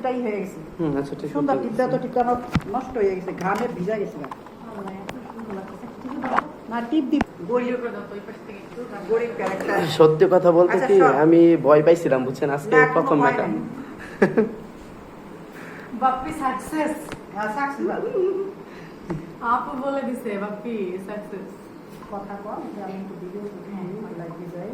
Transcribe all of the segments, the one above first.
টিপটাই হয়ে গেছে। হুম আচ্ছা সুন্দর টিপটা তো টিপটা আমার নষ্ট হয়ে গেছে ঘামে ভিজা গেছে। না। না টিপ দি গরিব গরিব ক্যারেক্টার সত্যি কথা বলতে আচ্ছা, কি আমি ভয় পাইছিলাম বুঝছেন? আজকে প্রথম ভয় বাপ্পি সাকসেস সাকসেস আপু বলে দিছে বাপ্পি সাকসেস কথা কম আমি একটু ভিডিও করি লাইভে যাই।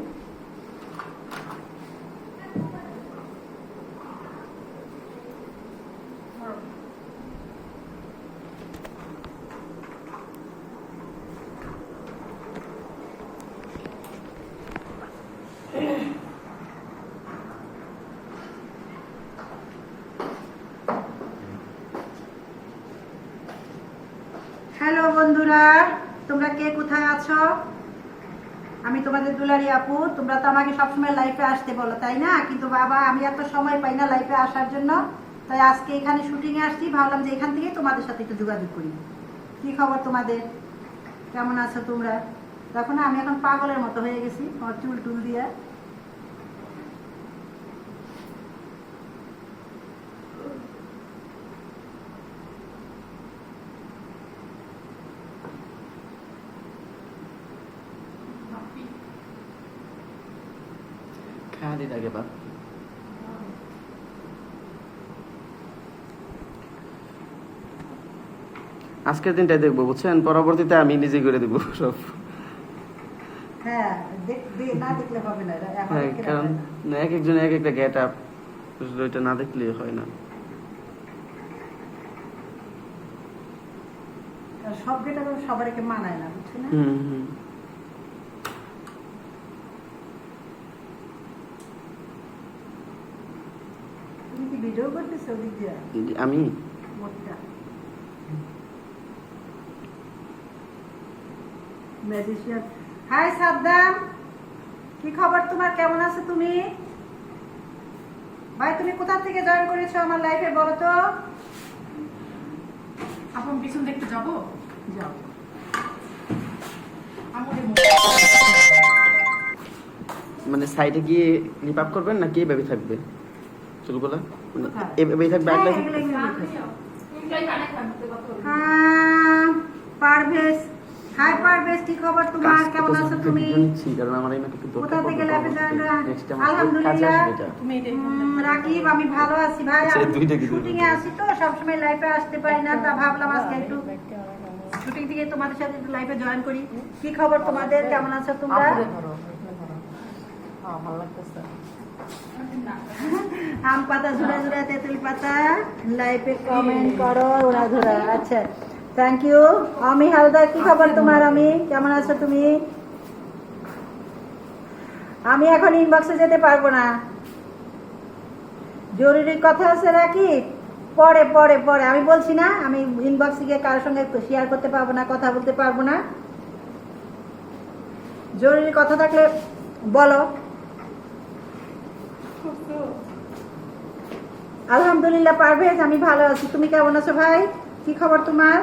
হ্যালো বন্ধুরা, তোমরা কে কোথায় আছো? আমি তোমাদের দুলারি আপু, তোমরা তো আমাকে সবসময় লাইফে আসতে বলো, তাই না? কিন্তু বাবা, আমি এত সময় পাই না লাইফে আসার জন্য, তাই আজকে এখানে শুটিংয়ে আসছি। ভাবলাম যে এখান থেকেই তোমাদের সাথে একটু যোগাযোগ করি। কি খবর তোমাদের? কেমন আছো তোমরা? দেখো না, আমি এখন পাগলের মতো হয়ে গেছি, আমার চুল টুল দিয়ে। খালি লাগে আজকের দিনটাই দেখব বুঝছেন? পরবর্তীতে আমি নিজে করে দেবো সব। হ্যাঁ হ্যাঁ কারণ এক একজন এক একটা গেট আপ ওইটা না দেখলে হয় না। সব গেটা সবারকে মানায় না বুঝছ না হুম হুম। ভিডিও করতেছো ওদিক দিয়ে? আমি? মোটটা। ম্যাজিশিয়ান। হাই সাদ্দাম কি খবর তোমার? কেমন আছো তুমি? ভাই তুমি কোথা থেকে জয়েন করেছ আমার লাইফে বলো তো? আপু পিছন দেখতে যাব? যাও। মানে সাইডে গিয়ে ক্লিপ আপ করবেন নাকি এভাবে থাকবে? চুলগুলা? এভাবেই থাকবে হ্যাঁ, এগুলো দেখতেছি। হ্যাঁ, পারভেজ। হাই পারভেজ কি খবর তোমার? কেমন আছো তুমি? কারণ আমার এই একটু কোথা থেকে লাইফে জয়েন নেক্সট টাইম আলহামদুলিল্লাহ। কাজে আসবে। এটা তুমি রাকিব আমি ভালো আছি ভাই। দুইটা কি শুটিং এ আসি তো সবসময় লাইফে আসতে পারি না তা ভাবলাম আজকে একটু শুটিং থেকে তোমাদের সাথে একটু লাইফে জয়েন করি। কি খবর তোমাদের? কেমন আছো তোমরা? আম পাতা ঝুড়া ঝুড়া তেঁতুল পাতা লাইফে কমেন্ট করো ওরা ধরা আচ্ছা। থ্যাংক ইউ আমি হালদার কি খবর তোমার আমি কেমন আছো তুমি? আমি এখন ইনবক্সে যেতে পারব না। জরুরি কথা আছে নাকি পরে পরে পরে। আমি বলছি না, আমি ইনবক্সে গিয়ে কারোর সঙ্গে শেয়ার করতে পারব না, কথা বলতে পারব না। জরুরি কথা থাকলে বলো। আলহামদুলিল্লাহ পারভেজ আমি ভালো আছি। তুমি কেমন আছো ভাই? কি খবর তোমার?